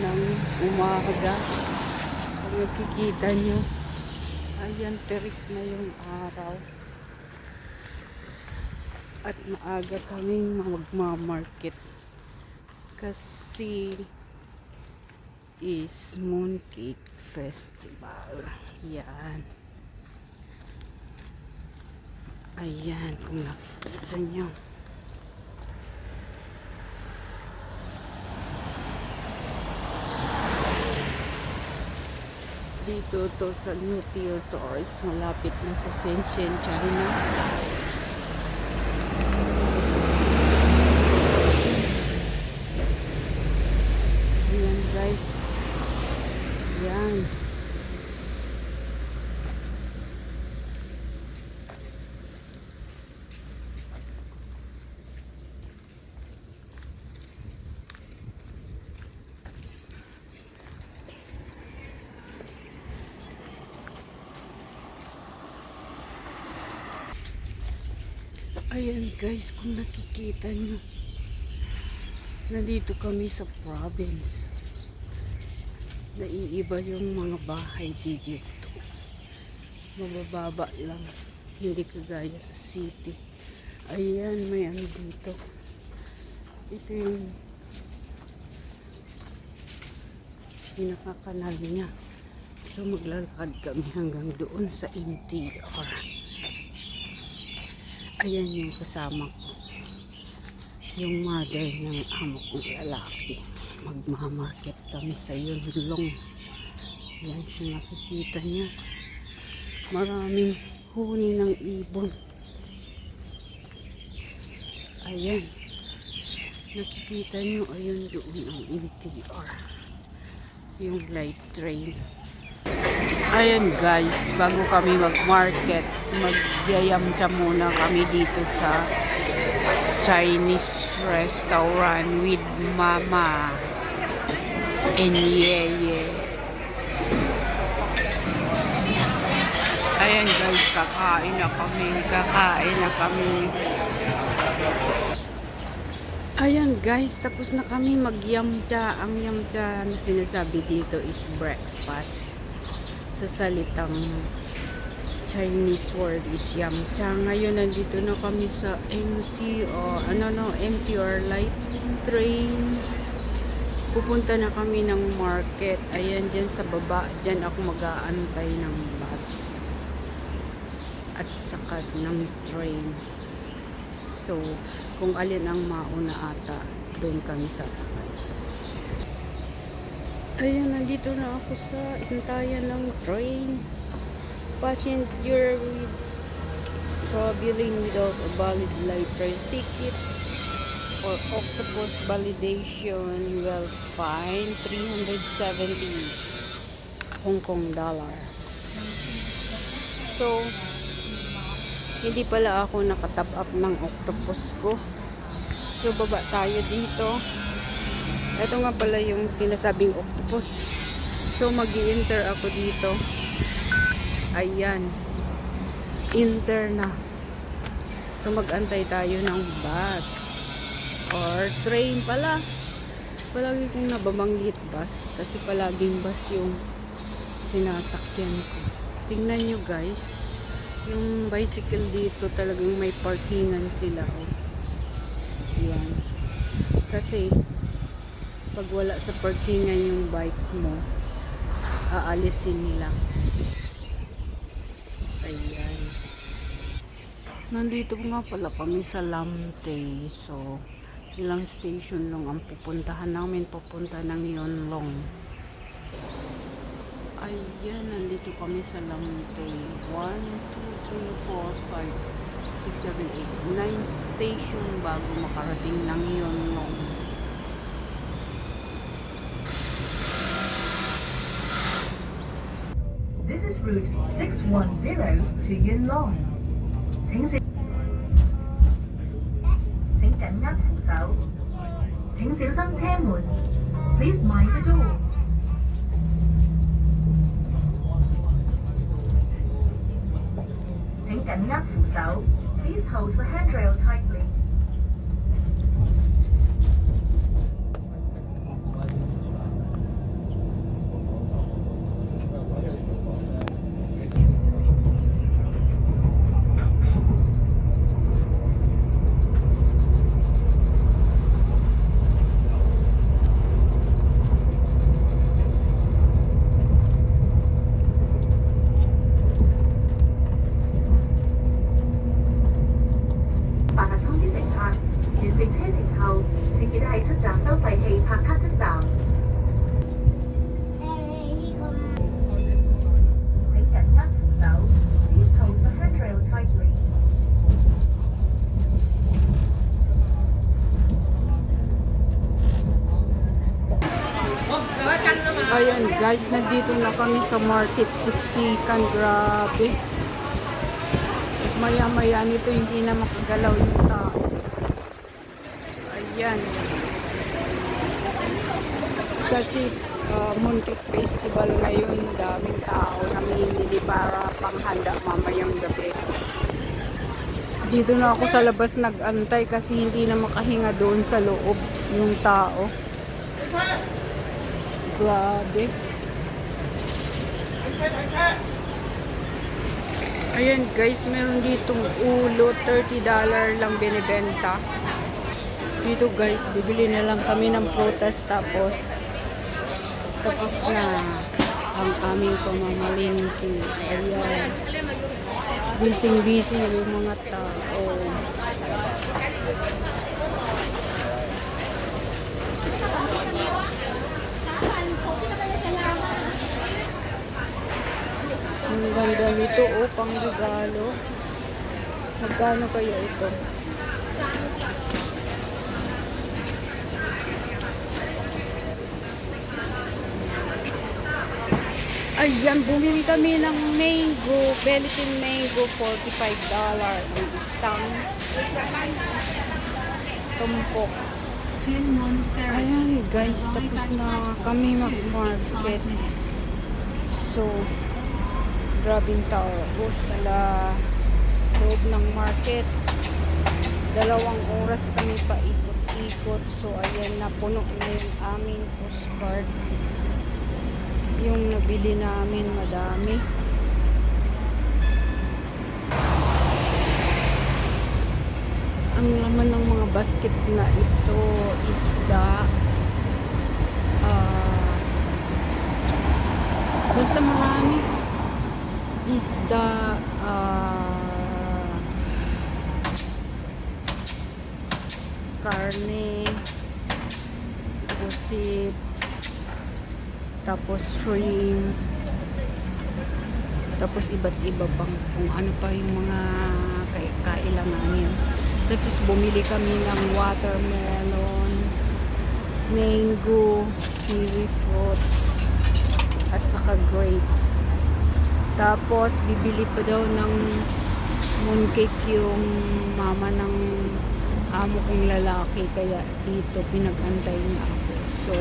ng umaga. Kung nakikita nyo, ayan, terik na yung araw. At maaga kaming magmamarket. Kasi is Mooncake Festival. Yan. Ayan, kung nakikita nyo. Dito to sa New Territories, malapit na sa Shenzhen, China. Ayan guys. Ayan. Ayan guys, kung nakikita nyo. Nandito kami sa province. Naiiba yung mga bahay dito. Mabababa lang. Hindi kagaya sa city. Ayan, may ano dito. Ito yung pinakakanal niya. So maglalakad kami hanggang doon sa NTR. Ayan yung kasama ko. Yung mother ng amo kong lalaki. Magmamarket kami sa Yunlong. Yan kung nakikita niya. Maraming huni ng ibon. Ayan. Nakikita niyo, ayun doon ang NTR. Yung light train. Ayan guys, bago kami mag-market, magyayamcha muna kami dito sa Chinese restaurant with Mama and Yeye. Ayan guys, kakain na kami, kakain na kami. Ayan guys, tapos na kami mag-yamcha. Ang yamcha na sinasabi dito is breakfast sa salitang Chinese word is yamcha. Ngayon nandito na kami sa MTR, ano no, MTR light train. Pupunta na kami ng market. Ayan dyan sa baba, dyan ako mag-aantay ng bus. At saka ng train. So, kung alin ang mauna ata, doon kami sasakay. Ayan, nandito na ako sa intayan ng train. Passenger with traveling without a valid light train ticket or octopus validation will fine 370 Hong Kong dollar. So, hindi pala ako nakatap up ng octopus ko. So, baba tayo dito. Ito nga pala yung sinasabing octopus. So, mag enter ako dito. Ayan. Enter na. So, mag-antay tayo ng bus. Or train pala. Palagi kong nababanggit bus. Kasi palaging bus yung sinasakyan ko. Tingnan nyo guys. Yung bicycle dito talagang may parkingan sila. Oh. Yan. Kasi pag wala sa parkingan yung bike mo, aalisin nila. Ayan. Nandito nga pala kami sa Lamte. So, ilang station lang ang pupuntahan namin. Pupunta ng Yonlong. Ayan, nandito kami sa Lamte. 1, 2, 3, 4, 5, 6, 7, 8, 9 station bago makarating ng Yonlong. route 610 to Yuen Long. 请小请紧握扶手，请小心车门。Please mind the doors. 请紧握扶手， Please hold the handrail tightly. Guys, nandito na kami sa Market Siksikan. Grabe. Maya maya nito hindi na makagalaw yung tao. Ayan. Kasi uh, Mooncake Festival ngayon, daming tao namimili para panghanda mamayang gabi. Dito na ako sa labas nag-antay kasi hindi na makahinga doon sa loob yung tao. Grabe. Ayan guys, meron ditong ulo, $30 lang binibenta. Dito guys, bibili na lang kami ng prutas tapos tapos na ang aming pamamalingki. Ayan. Busy-busy yung mga tao. Ang ganda nito, oh, pang regalo. Magkano kaya ito? Ayan, bumili kami ng mango, Belitin mango, $45 ang isang tumpok. Ayan guys, tapos na kami mag-market. So, grabing tao sa la loob ng market. Dalawang oras kami pa ikot-ikot. So, ayan, napuno na yung aming postcard. Yung nabili namin, madami. Ang laman ng mga basket na ito, isda, ah, basta marami isda, ah, karne, pusit, tapos shrimp, tapos iba't iba pang kung ano pa yung mga kai- kailanganin. Tapos bumili kami ng watermelon, mango, kiwi fruit, at saka grapes. Tapos, bibili pa daw ng mooncake yung mama ng amo kong lalaki. Kaya dito, pinag-antay niya ako. So,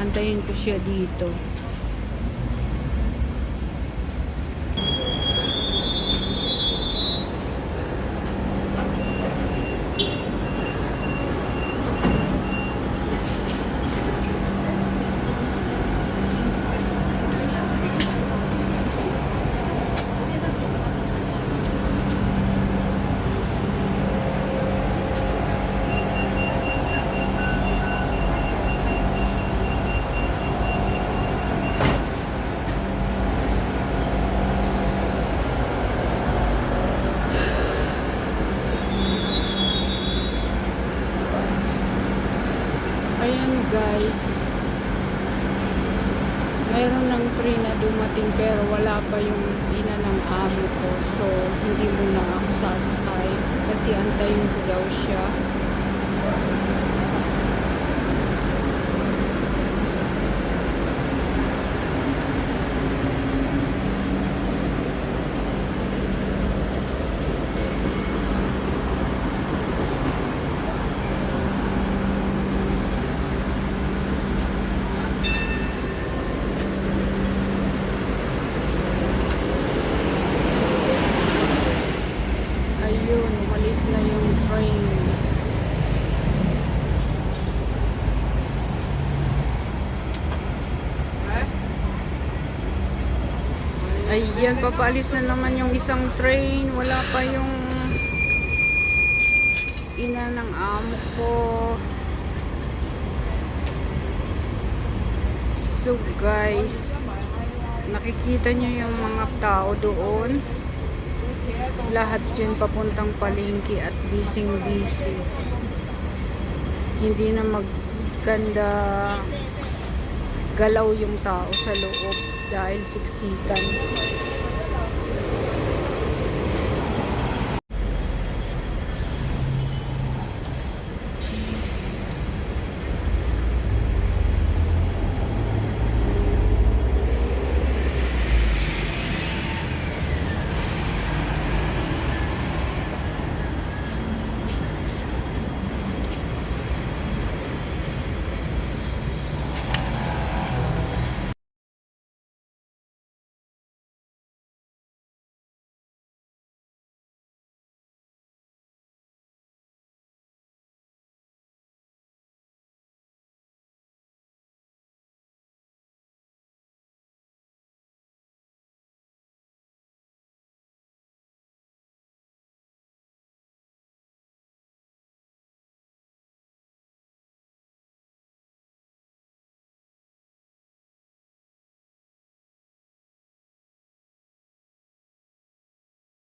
antayin ko siya dito. Ayan guys. Mayroon ng train na dumating pero wala pa yung ina ng amo ko. So, hindi muna ako sasakay. Kasi antayin ko daw siya. Papaalis na naman yung isang train. Wala pa yung ina ng amo ko. So guys, nakikita niyo yung mga tao doon. Lahat yun papuntang palengke at busy busy. Hindi na maganda galaw yung tao sa loob dahil siksikan.